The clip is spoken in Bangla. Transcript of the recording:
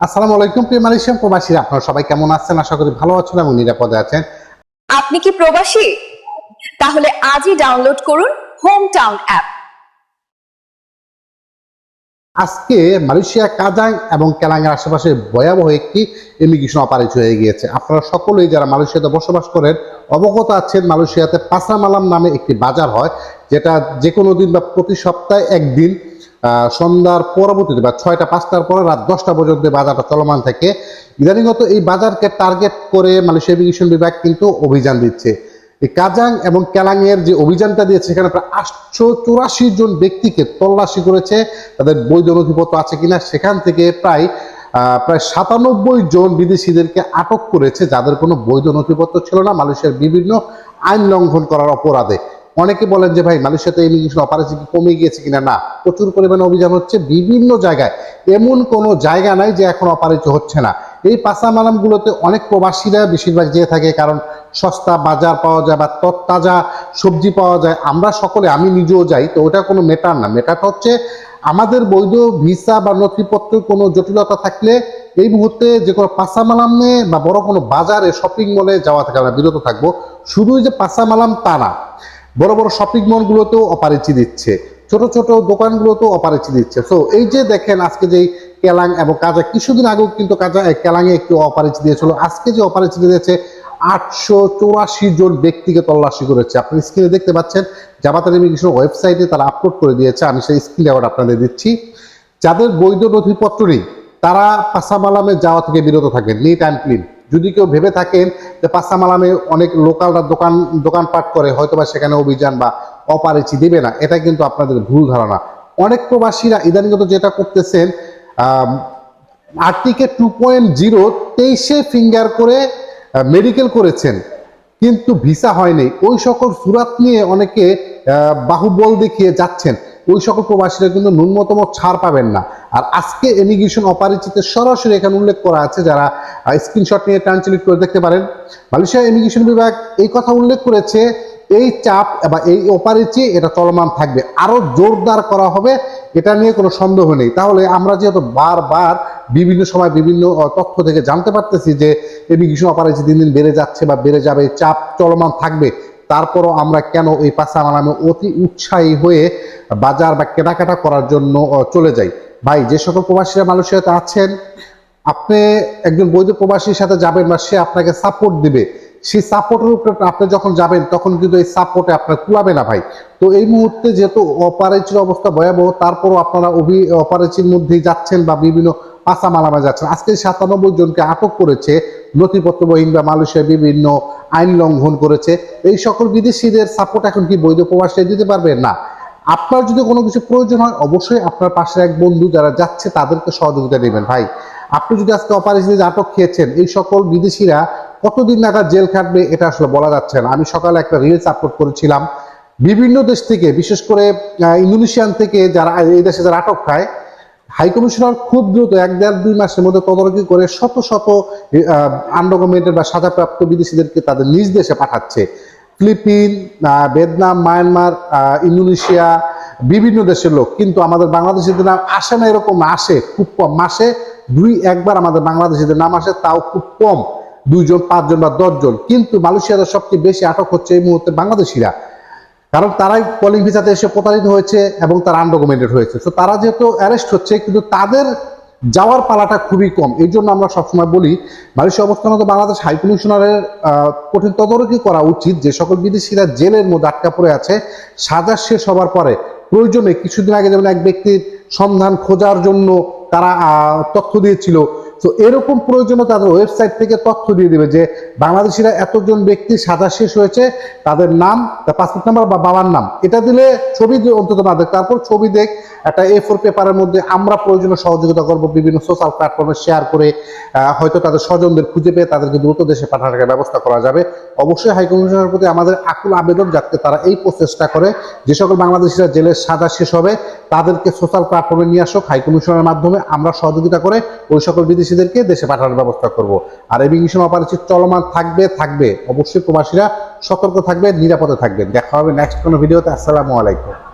আসসালামু আলাইকুম প্রিয় মালয়েশিয়ান প্রবাসীরা আপনারা সবাই কেমন আছেন? আশা করি ভালো আছেন এবং নিরাপদে আছেন। আপনি কি প্রবাসী? তাহলে আজই ডাউনলোড করুন হোম টাউন অ্যাপ আজকে মালয়েশিয়া কাজাং এবং কেলাঙ্গের আশেপাশে ভয়াবহ একটি ইমিগ্রেশন অপারেশন হয়ে গিয়েছে। আপনারা সকলেই যারা মালয়েশিয়াতে বসবাস করেন অবগত আছেন মালয়েশিয়াতে পাসামালাম নামে একটি বাজার হয়। যেটা যে কোনো দিন বা প্রতি সপ্তাহে একদিন সন্ধ্যার পরবর্তীতে বা ছয়টা, পাঁচটার পরে রাত দশটা পর্যন্ত বাজারটা চলমান থাকে। ইদানিংগত এই বাজারকে টার্গেট করে মালয়েশিয়া ইমিগ্রেশন বিভাগ কিন্তু অভিযান দিচ্ছে। এই কাজাং এবং কেলাংয়ের যে অভিযানটা দিয়েছে সেখানে প্রায় আটশো চুরাশি জন ব্যক্তিকে তল্লাশি করেছে। তাদের বৈধ নথিপত্র আছে কিনা, সেখান থেকে প্রায় প্রায় সাতানব্বই জন বিদেশিদেরকে আটক করেছে, যাদের কোনো বৈধ নথিপত্র ছিল না। মালয়েশিয়ার বিভিন্ন আইন লঙ্ঘন করার অপরাধে। অনেকে বলেন যে, ভাই, মালয়েশিয়াতে ইমিগ্রেশন অপারেশন কি কমে গিয়েছে কিনা? না, প্রচুর পরিমাণে অভিযান হচ্ছে বিভিন্ন জায়গায়। এমন কোনো জায়গা নাই যে এখন অপারেশন হচ্ছে না। এই পাসামালামগুলোতে অনেক প্রবাসীরা বেশিরভাগ যেয়ে থাকে কারণ সস্তা বাজার পাওয়া যায় বা তত্তাজা সবজি পাওয়া যায়। আমরা সকলে, আমি নিজেও যাই, তো ওটা কোনো মেটার না। মেটারটা হচ্ছে আমাদের বৈধ ভিসা বা নথিপত্র কোনো জটিলতা থাকলে এই মুহূর্তে যে কোনো পাসামালামে বা বড় কোনো বাজারে শপিং মলে যাওয়া থেকে আমরা বিরত থাকব। শুধুই যে পাসামালাম তা না। বড় বড় শপিং মলগুলোতেও অপারেচি দিচ্ছে। ছোট ছোট দোকানগুলোতেও অপারেচি দিচ্ছে। তো এই যে দেখেন আজকে যেই কেলাং এবং কাজা, কিছুদিন আগেও কিন্তু কাজা কেলাঙে একটি অপারেচি দিয়েছিল। আজকে যে অপারেচি দিয়েছে, আটশো চৌরাশি জন ব্যক্তিকে তল্লাশি করেছে। আপনি স্ক্রিনে দেখতে পাচ্ছেন জামাতার ইমিগ্রেশন ওয়েবসাইটে তারা আপলোড করে দিয়েছে। আমি সেই স্ক্রিন রেকর্ড আপনাদের দিচ্ছি। যাদের বৈধ নথিপত্র নেই, তারা পাসামালামে যাওয়া থেকে বিরত থাকেন নিট অ্যান্ড ক্লিন যদি কেউ ভেবে থাকেন যে পাসামালামে অনেক লোকালরা দোকান, দোকানপাট করে, হয়তোবা সেখানে অভিযান বা অপারেচি দেবে না। এটা কিন্তু আপনাদের ভুল ধারণা। অনেক প্রবাসীরা ইদানিগত যেটা করতেছেন আর্টিকে টু পয়েন্ট জিরো তেইশে ফিঙ্গার করে মেডিকেল করেছেন। কিন্তু ভিসা হয়নি। ওই সকল সুরাত নিয়ে অনেকে বাহুবল দেখিয়ে যাচ্ছেন। ওই সকল প্রবাসীরা কিন্তু ন্যূনতম ছাড় পাবেন না। আর আজকে ইমিগ্রেশন অপারিচিতে সরাসরি এখানে উল্লেখ করা আছে যারা স্ক্রিনশট নিয়ে ট্রান্সলেট করে দেখতে পারেন। মালয়েশিয়া ইমিগ্রেশন বিভাগ এই কথা উল্লেখ করেছে, এই চাপ বা এই অপারিচি, এটা চলমান থাকবে। আরও জোরদার করা হবে, এটা নিয়ে কোনো সন্দেহ নেই। তাহলে আমরা যেহেতু বারবার বিভিন্ন সময় বিভিন্ন তথ্য থেকে জানতে পারতেছি যে ইমিগ্রেশন অপারেশন দিন দিন বেড়ে যাচ্ছে বা বেড়ে যাবে চাপ চলমান থাকবে। তারপরও আমরা কেন ওই পাশা মানামে অতি উৎসাহী হয়ে বাজার বা কেনাকাটা করার জন্য চলে যাই? ভাই, যে সকল প্রবাসীরা মালয়েশিয়াতে আছেন, আপনি একজন বৈধ প্রবাসীর সাথে যাবেন বা সে আপনাকে সাপোর্ট দিবে, সেই সাপোর্টের উপরে আপনি যখন যাবেন, তখন কিন্তু এই সাপোর্টে আপনার কুলাবে না ভাই। তো এই মুহূর্তে যেহেতু অপারেচির অবস্থা ভয়াবহ, তারপরও আপনারা অভি অপারেচির মধ্যেই যাচ্ছেন বা বিভিন্ন পাশা মালামা যাচ্ছেন। আজকে সাতানব্বই জনকে আটক করেছে নথিপত্রবহীন বা মালয়েশিয়ার বিভিন্ন আইন লঙ্ঘন করেছে। এই সকল বিদেশিদের সাপোর্ট এখন কি বৈধ প্রবাসে দিতে পারবে? না। আপনার যদি কোনো কিছু প্রয়োজন হয়, অবশ্যই আপনার পাশের এক বন্ধু যারা যাচ্ছে তাদেরকে সহযোগিতা নেবেন। ভাই, আপনি যদি আজকে অপারেশনে আটক খেয়েছেন, এই সকল বিদেশিরা কতদিন নাগাদ জেল খাটবে এটা আসলে বলা যাচ্ছে না। আমি সকালে একটা রিলস আপলোড করেছিলাম। বিভিন্ন দেশ থেকে, বিশেষ করে ইন্দোনেশিয়ান থেকে যারা এই দেশে যারা আটক খায় হাই কমিশনার খুব দ্রুত এক দেড় দুই মাসের মধ্যে তদারকি করে শত শত আন্ডারগভর্নমেন্টের বা সাজাপ্রাপ্ত বিদেশিদেরকে তাদের নিজ দেশে পাঠাচ্ছে। ফিলিপিন ভিয়েতনাম, মায়ানমার ইন্দোনেশিয়া, বিভিন্ন দেশের লোক। কিন্তু আমাদের বাংলাদেশিদের নাম আসে না, এরকম আসে খুব কম। মাসে দুই, একবার আমাদের বাংলাদেশিদের নাম আসে, তাও খুব কম। দুইজন, পাঁচজন বা দশজন। কিন্তু মালয়েশিয়াতে সবচেয়ে বেশি আটক হচ্ছে এই মুহূর্তে বাংলাদেশিরা। কারণ তারাই কলিং ভিসাতে এসে প্রতারিত হয়েছে এবং তারা আনডকুমেন্টেড হয়েছে। তো তারা যেহেতু অ্যারেস্ট হচ্ছে, কিন্তু তাদের যাওয়ার পালাটা খুবই কম। এই জন্য আমরা সবসময় বলি মালয়েশিয়া অবস্থানত বাংলাদেশ হাই কমিশনারের কঠিন তদারকি করা উচিত। যে সকল বিদেশিরা জেলের মধ্যে আটকা পড়ে আছে, সাজা শেষ হবার পরে প্রয়োজনে কিছুদিন আগে যেমন এক ব্যক্তির সন্ধান খোঁজার জন্য তারা তথ্য দিয়েছিল তো এরকম প্রয়োজনে তাদের ওয়েবসাইট থেকে তথ্য দিয়ে দিবে যে বাংলাদেশিরা এতজন ব্যক্তি সাজা শেষ হয়েছে, তাদের নাম, তার পাসপোর্ট নাম্বার বা বাবার নাম। এটা দিলে ছবি অন্তত না দেখ, তারপর ছবি দেখ, একটা এ ফোর পেপারের মধ্যে আমরা প্রয়োজনীয় সহযোগিতা করব, বিভিন্ন সোশ্যাল প্ল্যাটফর্মে শেয়ার করে হয়তো তাদের স্বজনদের খুঁজে পেয়ে তাদেরকে দ্রুত দেশে পাঠানোর ব্যবস্থা করা যাবে। অবশ্যই হাই কমিশনের প্রতি আমাদের আকুল আবেদন যাতে তারা এই প্রচেষ্টা করে যে সকল বাংলাদেশিরা জেলের সাজা শেষ হবে, তাদেরকে সোশ্যাল প্ল্যাটফর্মে নিয়ে আসুক। হাই কমিশনের মাধ্যমে আমরা সহযোগিতা করে ওই সকল বিদেশিদেরকে দেশে পাঠানোর ব্যবস্থা করব। আর ইমিগ্রেশন অপারেশন চলমান থাকবে থাকবে। অবশ্যই প্রবাসীরা সতর্ক থাকবে, নিরাপদে থাকবেন। দেখা হবে নেক্সট কোনো ভিডিওতে আসসালামু আলাইকুম।